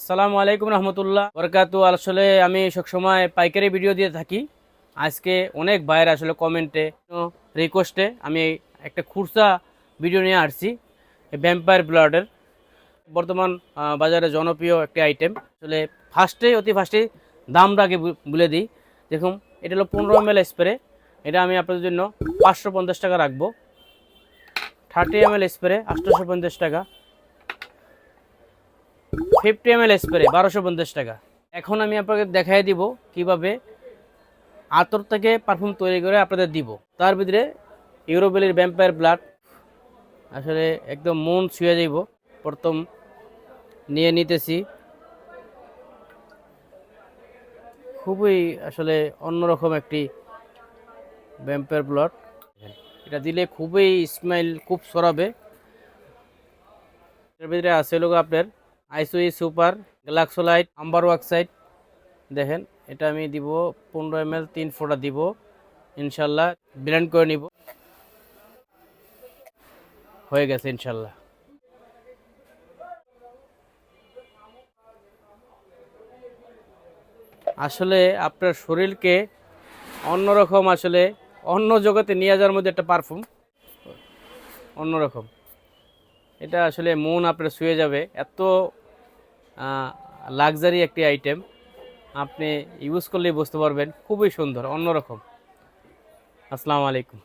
সালামু আলাইকুম রহমতুল্লাহ বরকাতু আসলে আমি সবসময় পাইকারি ভিডিও দিয়ে থাকি। আজকে অনেক বাইরে আসলে কমেন্টে রিকোয়েস্টে আমি একটা খুরসা ভিডিও নিয়ে আসছি ভ্যাম্পায়ার ব্লাডের বর্তমান বাজারে জনপ্রিয় একটি আইটেম আসলে ফার্স্টে অতি ফার্স্টে দামটা আগে বলে দিই। দেখুন, এটা হলো পনেরো এম স্প্রে এটা আমি আপনাদের জন্য পাঁচশো পঞ্চাশ টাকা রাখব। থার্টি এম এল স্প্রে আটশোশো পঞ্চাশ টাকা। ফিফটি এম এল স্প্রে বারোশো পঞ্চাশ টাকা। এখন আমি আপনাকে দেখাই দিব কীভাবে আতর থেকে পারফিউম তৈরি করে আপনাদের দিব। তার ভিতরে ইউরোবেলির ভ্যাম্পায়ার ব্লাড আসলে একদম মন ছুঁয়ে যাইব। প্রথম নিয়ে নিতেছি। খুবই আসলে অন্যরকম একটি ভ্যাম্পায়ার ব্লাড এটা দিলে খুবই স্মাইল খুব সরাবে। এর ভিতরে আছে লোক আপনার আইসুই সুপার গ্লাক্সোলাইট, আম্বার ওয়াক্সাইড। দেখেন, এটা আমি দিব পনেরো এম তিন ফোটা দিব। ইনশাল্লাহ ব্লেন্ড করে নিব। হয়ে গেছে ইনশাল্লাহ। আসলে আপনার শরীরকে অন্যরকম আসলে অন্য জগতে নিয়ে যাওয়ার মধ্যে একটা পারফিউম অন্যরকম। এটা আসলে মন আপনার শুয়ে যাবে। এত লাক্সারি একটি আইটেম আপনি ইউজ করলেই বুঝতে পারবেন খুবই সুন্দর অন্যরকম। আসসালামু আলাইকুম।